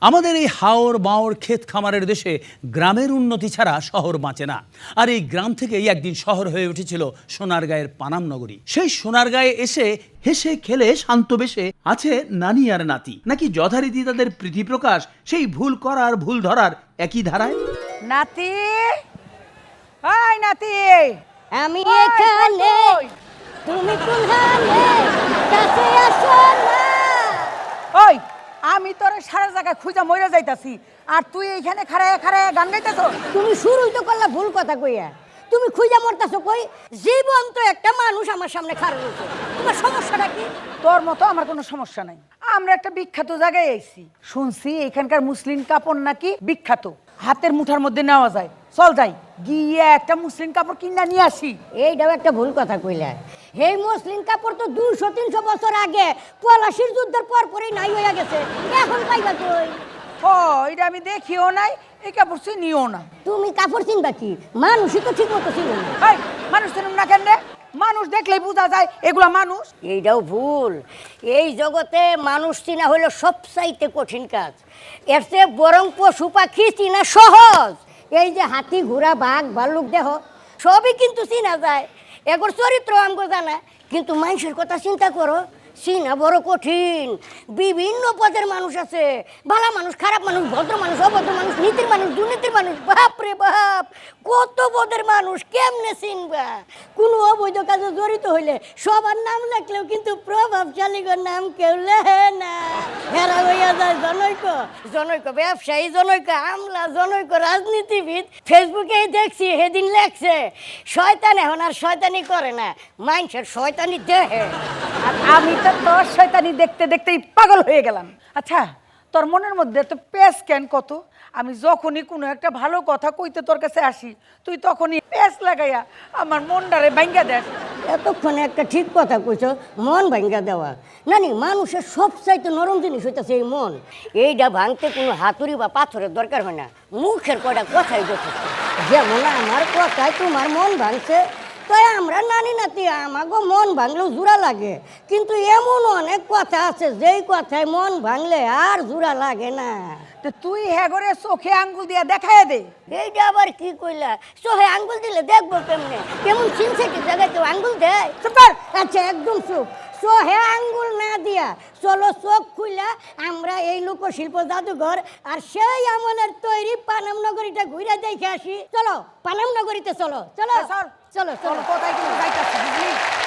আমাদের এই হাওর বাওর ক্ষেত খামারের দেশে গ্রামের উন্নতি ছাড়া শহর বাঁচে না। আর এই গ্রাম থেকেই একদিন শহর হয়ে উঠেছিল সোনারগাঁয়ের পানাম নগরী। সেই সোনারগাঁয়ে এসে হেসে খেলে শান্ত বেশে আছে নানি আর নাতি। নাকি যথারীতি তাদের প্রীতি প্রকাশ সেই ভুল করার ভুল ধরার একই ধারায়? নাতি! হাই নাতি! আমি এখানে। তুমি কাছে আমি তোর সারা জায়গায় খুঁজা মরে যাইতাছি। আর তুই এইখানে খাড়ায় খাড়ায় গান গাইতেছ? তুমি শুরুই তো করলা ভুল কথা কইয়া। তুমি খুঁজা মরতাছো কই? জীবন্ত একটা মানুষ আমার সামনে খাড়া রয়েছে। তোমার সমস্যাটা কি? তোর মতো আমার কোনো সমস্যা নাই। আমরা একটা বিখ্যাত জায়গায় আইছি। শুনছি এখানকার মুসলিম কাপড় নাকি বিখ্যাত। হাতের মুঠার মধ্যে নেওয়া যায়। চল যাই। গিয়ে একটা মুসলিম কাপড় কিনা নিয়ে আসি। এইটাও একটা ভুল কথা কইলে এই মুসলিম কাপড় তো দুশো তিনশো বছর আগে পলাশির যুদ্ধের পর পরেই নাই হয়ে গেছে। এখন পাইবা কই? ও এটা আমি দেখিও নাই এই কাপড় চিনিও না। তুমি কাপড় চিনবা কি? মানুষই তো ঠিক মতো চিনো না। মানুষ চিনুম না কেন মানুষ দেখলেই বোঝা যায় এগুলা মানুষ। এইটাও ভুল। এই জগতে মানুষ চিনা হলো সবচাইতে কঠিন কাজ। এর চেয়ে বরং পশু পাখি চিনা সহজ। এই যে হাতি, ঘোড়া, বাঘ, ভাল্লুক দেহ, সবই কিন্তু চিনা যায়। এগোর চরিত্র আমগো জানা, কিন্তু মানুষের কথা চিন্তা করো, চিনা বড় কঠিন। বিভিন্ন পদের মানুষ আছে, ভালো মানুষ, খারাপ মানুষ ভদ্র মানুষ, অভদ্র মানুষ, নীতির মানুষ, দুর্নীতির মানুষ, বাপ রে বাপ, কত পদের মানুষ, কেমনে চিনবা? কোনো অবৈধ কাজে জড়িত হইলে সবার নাম লেখলেও কিন্তু প্রভাবশালীগর নাম কেউ লেহে না। হেরা হইয়া যায় জনৈক জনৈক ব্যবসায়ী, জনৈক আমলা, জনৈক রাজনীতিবিদ। ফেসবুকে দেখছি সেদিন লেখছে, শয়তান এখন আর শয়তানি করে না, মানুষের শয়তানি দেহে। আর আমি তো তোর শয়তানি দেখতে দেখতেই পাগল হয়ে গেলাম। আচ্ছা তোর মনের মধ্যে তো পেস কেন কত? আমি যখনই কোনো একটা ভালো কথা কইতে তোর কাছে আসি, তুই তখনই পেস লাগাইয়া আমার মনটারে ভাঙ্গা দেখ এতক্ষণে একটা ঠিক কথা কইছ, মন ভাঙ্গা দেওয়া। নানি, মানুষের সবচাইতে নরম জিনিস হইতেছে এই মন। এইটা ভাঙতে কোনো হাতুড়ি বা পাথরের দরকার হয় না। মুখের কয়টা কথাই যথেষ্ট। যেমন আমার কথায় তোমার মন ভাঙছে তাই আমরা নানি নাতি আমাকে মন ভাঙলেও জোড়া লাগে। কিন্তু এমন অনেক কথা আছে যেই কথায় মন ভাঙলে আর জোড়া লাগে না। তো তুই হেগরে চোখে আঙ্গুল দিয়া দেখায় দে। এইটা আবার কি কইলা? চোখে আঙ্গুল দিলে দেখব কেমনে? কেমন চিনছে কি জায়গায় কেউ আঙ্গুল দেয়। আচ্ছা একদম চুপ। সোহে আঙ্গুল না দিয়া চলো চোখ খুইলা আমরা এই লোক শিল্প জাদুঘর আর সেই আমলের তৈরি পানাম নগরীটা ঘুরে দেখে আসি চলো পানাম নগরীতে চলো চলো সর। চলো চলো কোথায়